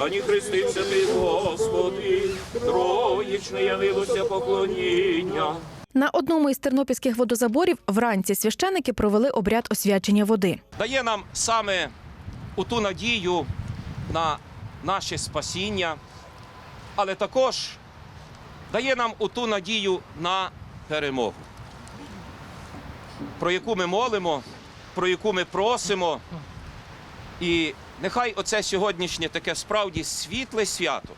Ані хрестився ти, Господи, троїчне явилося поклоніння. На одному із тернопільських водозаборів вранці священики провели обряд освячення води. Дає нам саме у ту надію на наше спасіння, але також дає нам у ту надію на перемогу, про яку ми молимо, про яку ми просимо. І нехай оце сьогоднішнє таке справді світле свято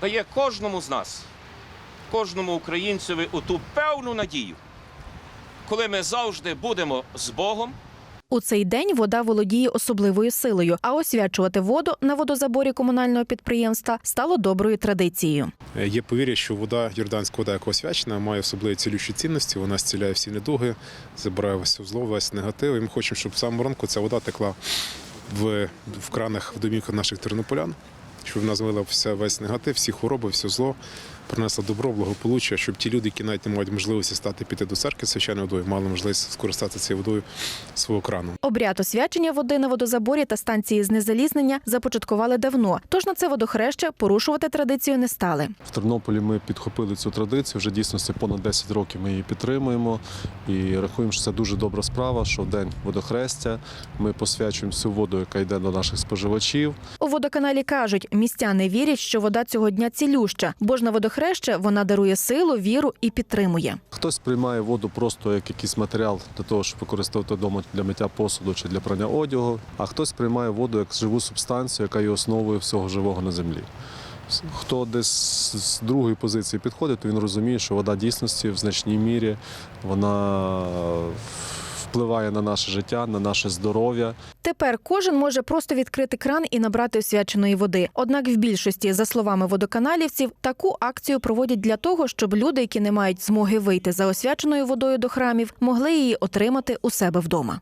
дає кожному з нас, кожному українцеві у ту певну надію, коли ми завжди будемо з Богом. У цей день вода володіє особливою силою, а освячувати воду на водозаборі комунального підприємства стало доброю традицією. Е, Є повір'я, що вода, йорданська вода, яка освячена, має особливі цілющі цінності. Вона зціляє всі недуги, забирає все зло, весь негатив. І ми хочемо, щоб в самому ранку ця вода текла в, в кранах в домівках наших тернополян, щоб в все, весь негатив, всі хвороби, все зло, принесла добро, благополуччя, щоб ті люди, які навіть не мають можливості стати піти до церкви з водою, мали можливість скористатися цією водою свого крану. Обряд освячення води на водозаборі та станції знезалізнення започаткували давно. Тож на це водохреще порушувати традицію не стали. В Тернополі ми підхопили цю традицію. Вже дійсно понад 10 років ми її підтримуємо і рахуємо, що це дуже добра справа. Що в день водохрестя ми посвячуємо всю воду, яка йде до наших споживачів. У водоканалі кажуть, містяни вірять, що вода цього дня цілюща, бо ж на водохреще вона дарує силу, віру і підтримує. Хтось приймає воду просто як якийсь матеріал для того, щоб використовувати вдома для миття посуду чи для прання одягу, а хтось приймає воду як живу субстанцію, яка є основою всього живого на землі. Хто десь з другої позиції підходить, то він розуміє, що вода дійсності в значній мірі вона впливає на наше життя, на наше здоров'я. Тепер кожен може просто відкрити кран і набрати освяченої води. Однак, в більшості, за словами водоканалівців, таку акцію проводять для того, щоб люди, які не мають змоги вийти за освяченою водою до храмів, могли її отримати у себе вдома.